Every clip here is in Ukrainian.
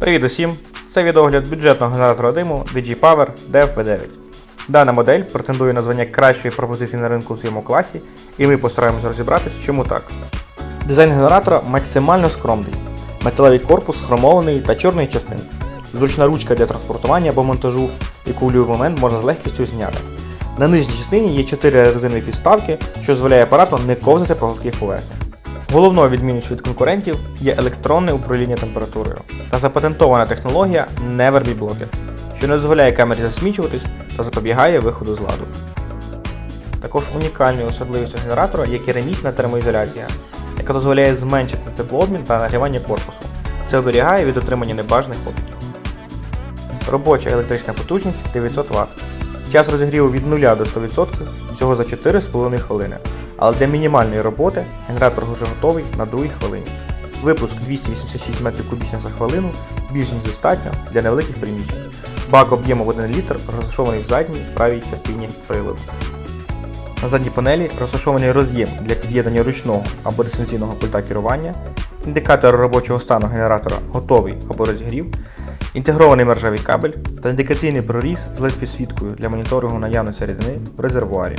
Привіт усім! Це відогляд бюджетного генератора диму DigiPower DFV9. Дана модель претендує на звання кращої пропозиції на ринку в своєму класі, і ми постараємося розібратися, чому так. Дизайн генератора максимально скромний. Металевий корпус хромований та чорної частинки. Зручна ручка для транспортування або монтажу, яку в будь-який момент можна з легкістю зняти. На нижній частині є 4 резинові підставки, що дозволяє апарату не ковзати по гладких поверхнях. Головною відмінністю від конкурентів є електронне управління температурою та запатентована технологія Never Be Blocked, що не дозволяє камері засмічуватись та запобігає виходу з ладу. Також унікальною особливістю генератора є керамічна термоізоляція, яка дозволяє зменшити теплообмін та нагрівання корпусу. Це оберігає від отримання небажаних опіків. Робоча електрична потужність 900 Вт. Час розігріву від 0 до 100% всього за 4,5 хвилини. Але для мінімальної роботи генератор вже готовий на 2 хвилині. Випуск 286 м3 за хвилину більш ніж достатньо для невеликих приміщень. Бак об'ємом 1 літр розташований в задній правій частині приладу. На задній панелі розташований роз'єм для під'єднання ручного або дистанційного пульта керування, індикатор робочого стану генератора готовий або розігрів, інтегрований мережевий кабель та індикаційний проріз з led підсвіткою для моніторингу наявності рідини в резервуарі.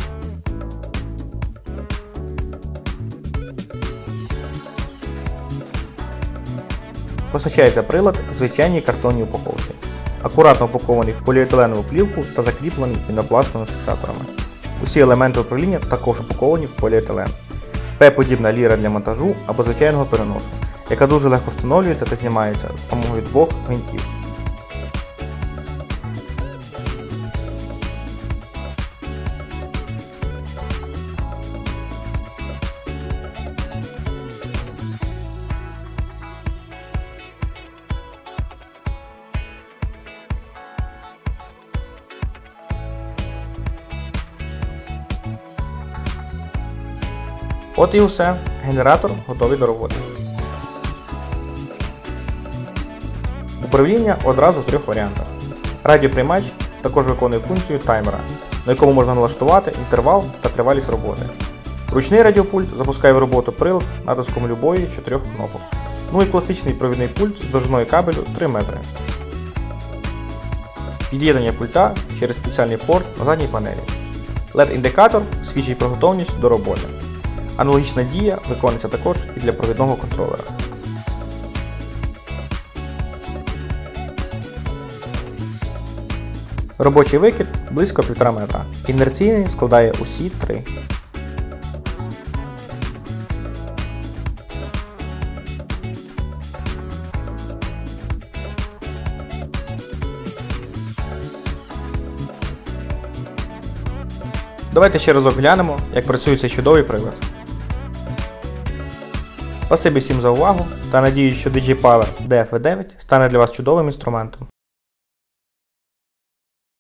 Постачається прилад в звичайній картонній упаковці, акуратно упакований в поліетиленову плівку та закріплений пінопластовими фіксаторами. Усі елементи управління також упаковані в поліетилен. П-подібна ліра для монтажу або звичайного переносу, яка дуже легко встановлюється та знімається з допомогою двох гвинтів. От і усе. Генератор готовий до роботи. Управління одразу в трьох варіантах. Радіоприймач також виконує функцію таймера, на якому можна налаштувати інтервал та тривалість роботи. Ручний радіопульт запускає в роботу прилад натиском любої з чотирьох кнопок. Ну і класичний провідний пульт з довжиною кабелю 3 метри. Під'єднання пульта через спеціальний порт на задній панелі. LED-індикатор свідчить про готовність до роботи. Аналогічна дія виконується також і для провідного контролера. Робочий викид близько 1,5 метра. Інерційний складає усі три. Давайте ще разок глянемо, як працює цей чудовий прилад. Спасибі всім за увагу та надіюсь, що DigiPower DF9 стане для вас чудовим інструментом.